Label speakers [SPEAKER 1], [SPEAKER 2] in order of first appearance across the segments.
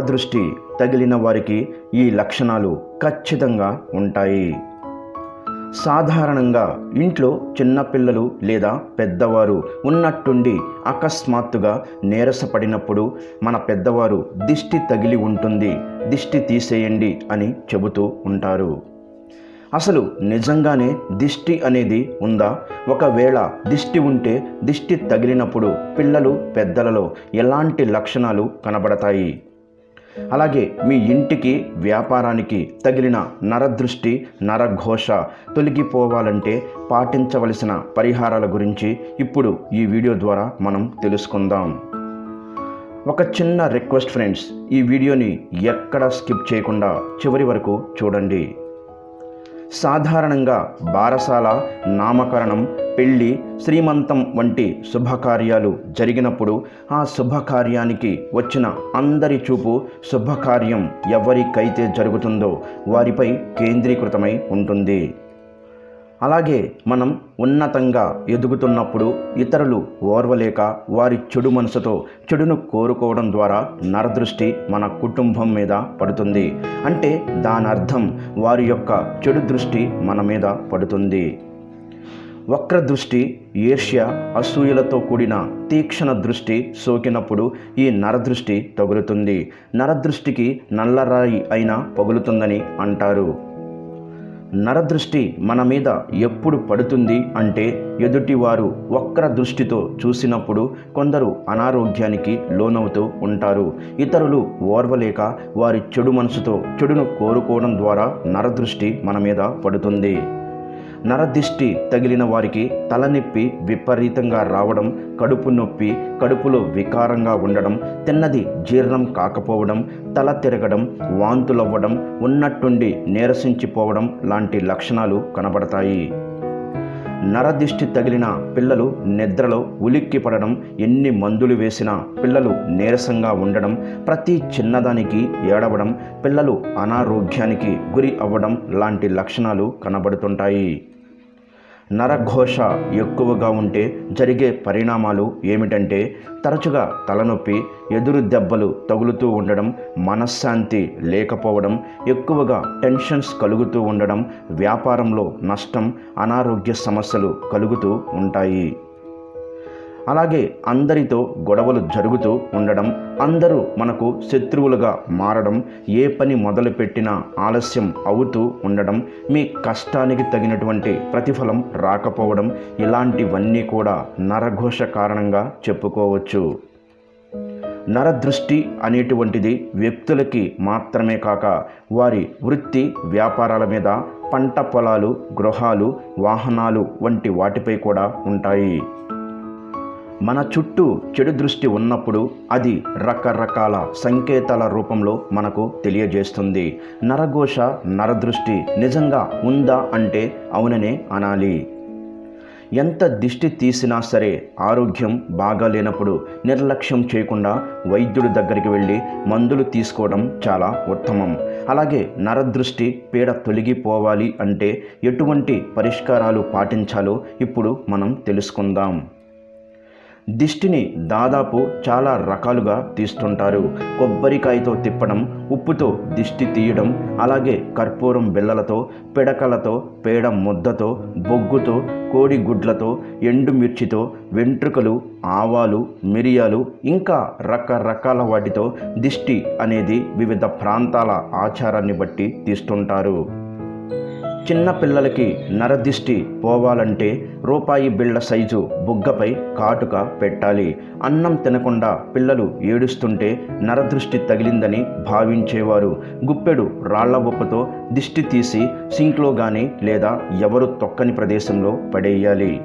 [SPEAKER 1] నరదృష్టి తగిలిన వారికి ఈ లక్షణాలు ఖచ్చితంగా ఉంటాయి. సాధారణంగా ఇంట్లో చిన్నపిల్లలు లేదా పెద్దవారు ఉన్నట్టుండి అకస్మాత్తుగా నీరసపడినప్పుడు మన పెద్దవారు దిష్టి తగిలి ఉంటుంది దిష్టి తీసేయండి అని చెబుతూ ఉంటారు. అసలు నిజంగానే దిష్టి అనేది ఉందా? ఒకవేళ దిష్టి ఉంటే దిష్టి తగిలినప్పుడు పిల్లలు పెద్దలలో ఎలాంటి లక్షణాలు కనబడతాయి? అలాగే మీ ఇంటికి వ్యాపారానికి తగిలిన నరదృష్టి నరఘోష తొలగిపోవాలంటే పాటించవలసిన పరిహారాల గురించి ఇప్పుడు ఈ వీడియో ద్వారా మనం తెలుసుకుందాం. ఒక చిన్న రిక్వెస్ట్ ఫ్రెండ్స్ ఈ వీడియోని ఎక్కడ స్కిప్ చేయకుండా చివరి వరకు చూడండి. సాధారణంగా బారసాల నామకరణం పెళ్ళి శ్రీమంతం వంటి శుభకార్యాలు జరిగినప్పుడు ఆ శుభకార్యానికి వచ్చిన అందరి చూపు శుభకార్యం ఎవరికైతే జరుగుతుందో వారిపై కేంద్రీకృతమై ఉంటుంది. అలాగే మనం ఉన్నతంగా ఎదుగుతున్నప్పుడు ఇతరులు ఓర్వలేక వారి చెడు మనసుతో చెడును కోరుకోవడం ద్వారా నరదృష్టి మన కుటుంబం మీద పడుతుంది. అంటే దాని అర్థం వారి యొక్క చెడు దృష్టి మన మీద పడుతుంది. వక్ర దృష్టి ఈర్ష్య అసూయలతో కూడిన తీక్షణ దృష్టి సోకినప్పుడు ఈ నరదృష్టి తగులుతుంది. నరదృష్టికి నల్లరాయి అయినా పగులుతుందని అంటారు. నరదృష్టి మన మీద ఎప్పుడు పడుతుంది అంటే ఎదుటివారు వక్ర దృష్టితో చూసినప్పుడు కొందరు అనారోగ్యానికి లోనవుతూ ఉంటారు. ఇతరులు ఓర్వలేక వారి చెడు మనసుతో చెడును కోరుకోవడం ద్వారా నరదృష్టి మన మీద పడుతుంది. నరదిష్టి తగిలిన వారికి తలనొప్పి విపరీతంగా రావడం కడుపు నొప్పి కడుపులో వికారంగా ఉండడం తిన్నది జీర్ణం కాకపోవడం తల తిరగడం వాంతులవ్వడం ఉన్నట్టుండి నీరసించిపోవడం లాంటి లక్షణాలు కనబడతాయి. నరదిష్టి తగిలిన పిల్లలు నిద్రలో ఉలిక్కి పడడం ఎన్ని మందులు వేసినా పిల్లలు నీరసంగా ఉండడం ప్రతి చిన్నదానికి ఏడవడం పిల్లలు అనారోగ్యానికి గురి అవ్వడం లాంటి లక్షణాలు కనబడుతుంటాయి. నరఘోష ఎక్కువగా ఉంటే జరిగే పరిణామాలు ఏమిటంటే తరచుగా తలనొప్పి ఎదురు దెబ్బలు తగులుతూ ఉండడం మనశ్శాంతి లేకపోవడం ఎక్కువగా టెన్షన్స్ కలుగుతూ ఉండడం వ్యాపారంలో నష్టం అనారోగ్య సమస్యలు కలుగుతూ ఉంటాయి. అలాగే అందరితో గొడవలు జరుగుతూ ఉండడం అందరూ మనకు శత్రువులుగా మారడం ఏ పని మొదలుపెట్టినా ఆలస్యం అవుతూ ఉండడం మీ కష్టానికి తగినటువంటి ప్రతిఫలం రాకపోవడం ఇలాంటివన్నీ కూడా నరఘోష కారణంగా చెప్పుకోవచ్చు. నరదృష్టి అనేటువంటిది వ్యక్తులకి మాత్రమే కాక వారి వృత్తి వ్యాపారాల మీద పంట పొలాలు గృహాలు వాహనాలు వంటి వాటిపై కూడా ఉంటాయి. మన చుట్టూ చెడు దృష్టి ఉన్నప్పుడు అది రకరకాల సంకేతాల రూపంలో మనకు తెలియజేస్తుంది. నరఘోష నరదృష్టి నిజంగా ఉందా అంటే అవుననే అనాలి. ఎంత దిష్టి తీసినా సరే ఆరోగ్యం బాగాలేనప్పుడు నిర్లక్ష్యం చేయకుండా వైద్యుడి దగ్గరికి వెళ్ళి మందులు తీసుకోవడం చాలా ఉత్తమం. అలాగే నరదృష్టి పీడ తొలగిపోవాలి అంటే ఎటువంటి పరిష్కారాలు పాటించాలో ఇప్పుడు మనం తెలుసుకుందాం. దిష్టిని దాదాపు చాలా రకాలుగా తీస్తుంటారు. కొబ్బరికాయతో తిప్పడం ఉప్పుతో దిష్టి తీయడం అలాగే కర్పూరం బిళ్ళలతో పిడకలతో పేడ ముద్దతో బొగ్గుతో కోడిగుడ్లతో ఎండుమిర్చితో వెంట్రుకలు ఆవాలు మిరియాలు ఇంకా రకరకాల వాటితో దిష్టి అనేది వివిధ ప్రాంతాల ఆచారాన్ని బట్టి తీస్తుంటారు. చిన్న పిల్లలకి నరదిష్టి పోవాలంటే రూపాయి బిళ్ళ సైజు బుగ్గపై కాటుక పెట్టాలి. అన్నం తినకుండా పిల్లలు ఏడుస్తుంటే నరదృష్టి తగిలిందని భావించేవారు. గుప్పెడు రాళ్ళ ఉప్పుతో దిష్టి తీసి సింక్లో కానీ లేదా ఎవరు తొక్కని ప్రదేశంలో పడేయాలి.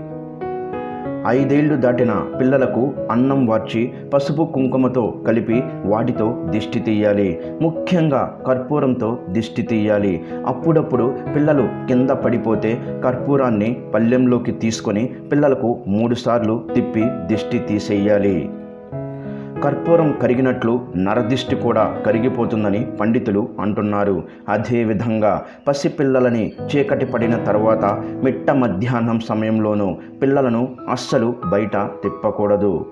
[SPEAKER 1] ఐదేళ్ళు దాటిన పిల్లలకు అన్నం వార్చి పసుపు కుంకుమతో కలిపి వాటితో దిష్టి తీయాలి. ముఖ్యంగా కర్పూరంతో దిష్టి తీయాలి. అప్పుడప్పుడు పిల్లలు కింద పడిపోతే కర్పూరాన్ని పళ్ళెంలోకి తీసుకొని పిల్లలకు మూడుసార్లు తిప్పి దిష్టి తీసేయాలి. కర్పూరం కరిగినట్లు నరదిష్టి కూడా కరిగిపోతుందని పండితులు అంటున్నారు. అదేవిధంగా పసిపిల్లలని చీకటి పడిన తర్వాత మిట్ట మధ్యాహ్నం సమయంలోనూ పిల్లలను అస్సలు బయట తిప్పకూడదు.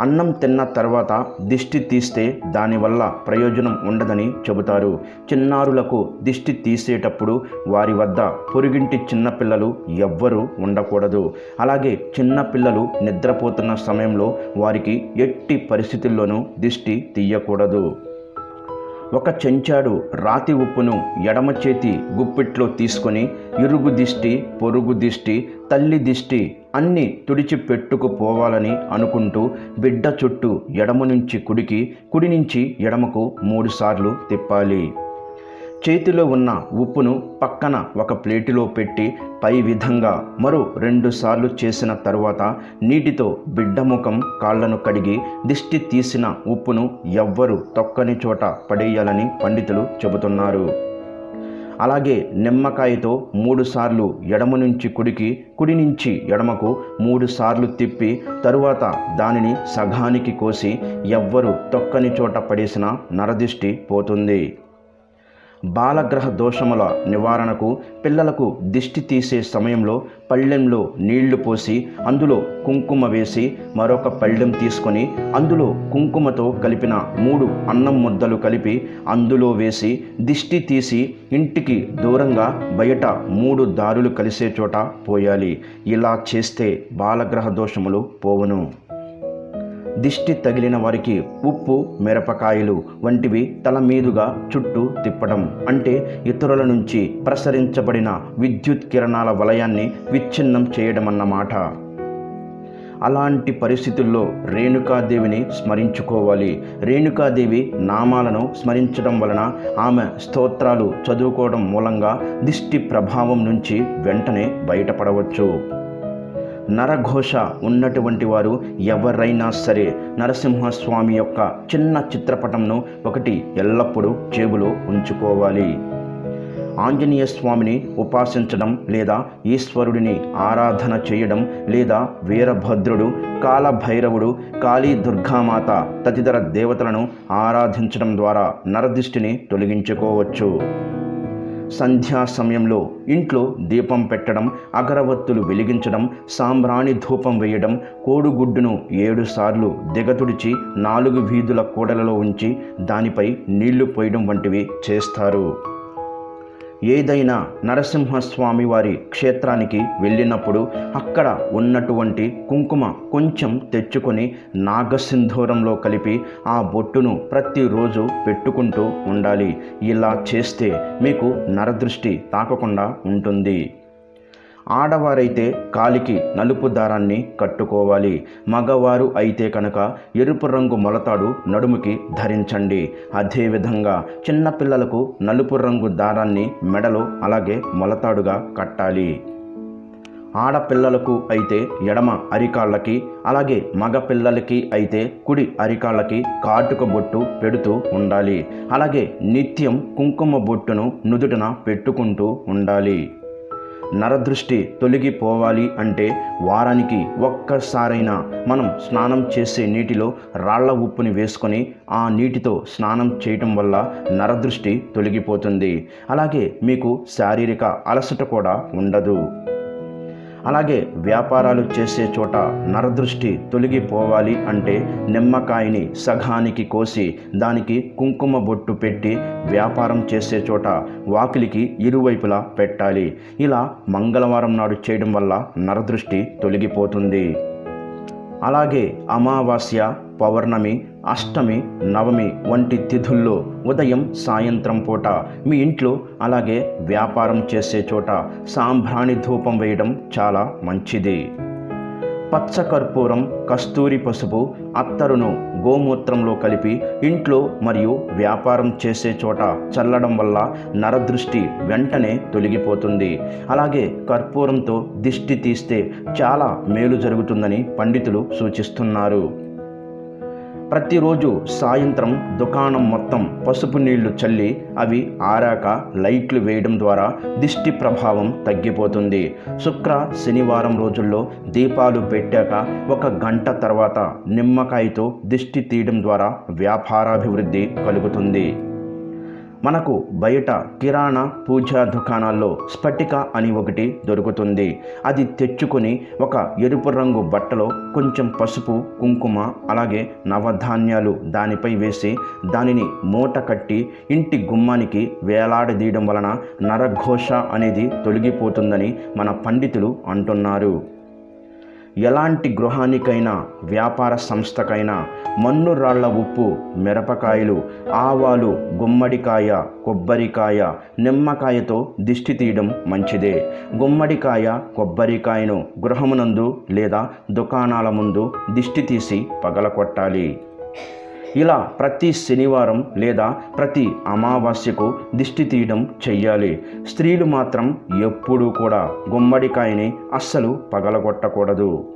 [SPEAKER 1] అన్నం తిన్న తర్వాత దిష్టి తీస్తే దానివల్ల ప్రయోజనం ఉండదని చెబుతారు. చిన్నారులకు దిష్టి తీసేటప్పుడు వారి వద్ద పొరుగింటి చిన్నపిల్లలు ఎవ్వరూ ఉండకూడదు. అలాగే చిన్నపిల్లలు నిద్రపోతున్న సమయంలో వారికి ఎట్టి పరిస్థితుల్లోనూ దిష్టి తీయకూడదు. ఒక చెంచాడు రాతి ఉప్పును ఎడమ చేతి గుప్పిట్లో తీసుకొని ఇరుగు దిష్టి పొరుగు దిష్టి తల్లి దిష్టి అన్ని తుడిచి పెట్టుకుపోవాలని అనుకుంటూ బిడ్డ చుట్టూ ఎడమ నుంచి కుడికి కుడి నుంచి ఎడమకు మూడుసార్లు తిప్పాలి. చేతిలో ఉన్న ఉప్పును పక్కన ఒక ప్లేటులో పెట్టి పై విధంగా మరో రెండుసార్లు చేసిన తరువాత నీటితో బిడ్డ ముఖం కాళ్ళను కడిగి దిష్టి తీసిన ఉప్పును ఎవ్వరు తొక్కని చోట పడేయాలని పండితులు చెబుతున్నారు. అలాగే నిమ్మకాయతో మూడుసార్లు ఎడమ నుంచి కుడికి కుడి నుంచి ఎడమకు మూడుసార్లు తిప్పి తరువాత దానిని సగానికి కోసి ఎవ్వరు తొక్కని చోట పడేసిన నరదిష్టి పోతుంది. బాలగ్రహ దోషముల నివారణకు పిల్లలకు దిష్టి తీసే సమయంలో పళ్ళెంలో నీళ్ళు పోసి అందులో కుంకుమ వేసి మరొక పళ్ళెం తీసుకొని అందులో కుంకుమతో కలిపిన మూడు అన్నం ముద్దలు కలిపి అందులో వేసి దిష్టి తీసి ఇంటికి దూరంగా బయట మూడు దారులు కలిసే చోట పోయాలి. ఇలా చేస్తే బాలగ్రహ దోషములు పోవును. దిష్టి తగిలిన వారికి ఉప్పు మిరపకాయలు వంటివి తల మీదుగా చుట్టూ తిప్పడం. అంటే ఇతరుల నుంచి ప్రసరించబడిన విద్యుత్ కిరణాల వలయాన్ని విచ్ఛిన్నం చేయడం అన్నమాట అలాంటి పరిస్థితుల్లో రేణుకాదేవిని స్మరించుకోవాలి. రేణుకాదేవి నామాలను స్మరించడం వలన ఆమె స్తోత్రాలు చదువుకోవడం మూలంగా దిష్టి ప్రభావం నుంచి వెంటనే బయటపడవచ్చు. నరఘోష ఉన్నటువంటి వారు ఎవరైనా సరే నరసింహస్వామి యొక్క చిన్న చిత్రపటంను ఒకటి ఎల్లప్పుడూ జేబులో ఉంచుకోవాలి. ఆంజనేయ స్వామిని ఉపాసించడం లేదా ఈశ్వరుడిని ఆరాధన చేయడం లేదా వీరభద్రుడు కాలభైరవుడు కాళీ దుర్గామాత తదితర దేవతలను ఆరాధించడం ద్వారా నరదిష్టిని తొలగించుకోవచ్చు. సంధ్యా సమయంలో ఇంట్లో దీపం పెట్టడం అగరవత్తులు వెలిగించడం సాంబ్రాణి ధూపం వేయడం కోడుగుడ్డును ఏడుసార్లు దిగతుడిచి నాలుగు వీధుల కూడలలో ఉంచి దానిపై నీళ్ళు పోయడం వంటివి చేస్తారు. ఏదైనా నరసింహస్వామి వారి క్షేత్రానికి వెళ్ళినప్పుడు అక్కడ ఉన్నటువంటి కుంకుమ కొంచెం తెచ్చుకొని నాగసింధూరంలో కలిపి ఆ బొట్టును ప్రతిరోజు పెట్టుకుంటూ ఉండాలి. ఇలా చేస్తే మీకు నరదృష్టి తాకకుండా ఉంటుంది. ఆడవారైతే కాలికి నలుపు దారాన్ని కట్టుకోవాలి. మగవారు అయితే కనుక ఎరుపు రంగు మొలతాడు నడుముకి ధరించండి. అదేవిధంగా చిన్నపిల్లలకు నలుపు రంగు దారాన్ని మెడలో అలాగే మొలతాడుగా కట్టాలి. ఆడపిల్లలకు అయితే ఎడమ అరికాళ్ళకి అలాగే మగ పిల్లలకి అయితే కుడి అరికాళ్ళకి కాటుక బొట్టు పెడుతూ ఉండాలి. అలాగే నిత్యం కుంకుమ బొట్టును నుదుటన పెట్టుకుంటూ ఉండాలి. నరదృష్టి తొలగిపోవాలి అంటే వారానికి ఒక్కసారైనా మనం స్నానం చేసే నీటిలో రాళ్ళ ఉప్పుని వేసుకొని ఆ నీటితో స్నానం చేయటం వల్ల నరదృష్టి తొలగిపోతుంది. అలాగే మీకు శారీరక అలసట కూడా ఉండదు. అలాగే వ్యాపారాలు చేసే చోట నరదృష్టి తొలగిపోవాలి అంటే నిమ్మకాయని సగానికి కోసి దానికి కుంకుమ బొట్టు పెట్టి వ్యాపారం చేసే చోట వాకిలికి ఇరువైపులా పెట్టాలి. ఇలా మంగళవారం నాడు చేయడం వల్ల నరదృష్టి తొలగిపోతుంది. అలాగే అమావాస్య పౌర్ణమి అష్టమి నవమి వంటి తిథుల్లో ఉదయం సాయంత్రం పూట మీ ఇంట్లో అలాగే వ్యాపారం చేసే చోట సాంబ్రాణి ధూపం వేయడం చాలా మంచిది. పచ్చకర్పూరం కస్తూరి పసుపు అత్తరును గోమూత్రంలో కలిపి ఇంట్లో మరియు వ్యాపారం చేసే చోట చల్లడం వల్ల నరదృష్టి వెంటనే తొలగిపోతుంది. అలాగే కర్పూరంతో దిష్టి తీస్తే చాలా మేలు జరుగుతుందని పండితులు సూచిస్తున్నారు. ప్రతిరోజు సాయంత్రం దుకాణం మొత్తం పసుపు నీళ్ళు చల్లి అవి ఆరాక లైట్లు వేయడం ద్వారా దిష్టి ప్రభావం తగ్గిపోతుంది. శుక్ర శనివారం రోజుల్లో దీపాలు పెట్టాక ఒక గంట తర్వాత నిమ్మకాయతో దిష్టి తీయడం ద్వారా వ్యాపారాభివృద్ధి కలుగుతుంది. మనకు బయట కిరాణా పూజా దుకాణాల్లో స్ఫటిక అని ఒకటి దొరుకుతుంది. అది తెచ్చుకొని ఒక ఎరుపు రంగు బట్టలో కొంచెం పసుపు కుంకుమ అలాగే నవధాన్యాలు దానిపై వేసి దానిని మూట కట్టి ఇంటి గుమ్మానికి వేలాడదీయడం వలన నరఘోష అనేది తొలగిపోతుందని మన పండితులు అంటున్నారు. ఎలాంటి గృహానికైనా వ్యాపార సంస్థకైనా మన్ను రాళ్ళ ఉప్పు మిరపకాయలు ఆవాలు గుమ్మడికాయ కొబ్బరికాయ నిమ్మకాయతో దిష్టి తీయడం మంచిదే. గుమ్మడికాయ కొబ్బరికాయను గృహమునందు లేదా దుకాణాల ముందు దిష్టి తీసి పగలకొట్టాలి ఇలా ప్రతి శనివారం లేదా ప్రతి అమావాస్యకు దిష్టి తీయడం చెయ్యాలి. స్త్రీలు మాత్రం ఎప్పుడూ కూడా గుమ్మడికాయని అస్సలు పగలగొట్టకూడదు.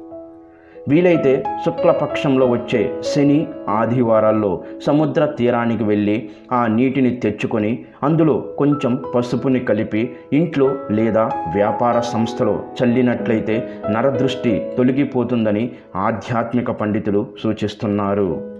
[SPEAKER 1] వీలైతే శుక్లపక్షంలో వచ్చే శని ఆదివారాల్లో సముద్ర తీరానికి వెళ్ళి ఆ నీటిని తెచ్చుకొని అందులో కొంచెం పసుపుని కలిపి ఇంట్లో లేదా వ్యాపార సంస్థలో చల్లినట్లయితే నరదృష్టి తొలగిపోతుందని ఆధ్యాత్మిక పండితులు సూచిస్తున్నారు.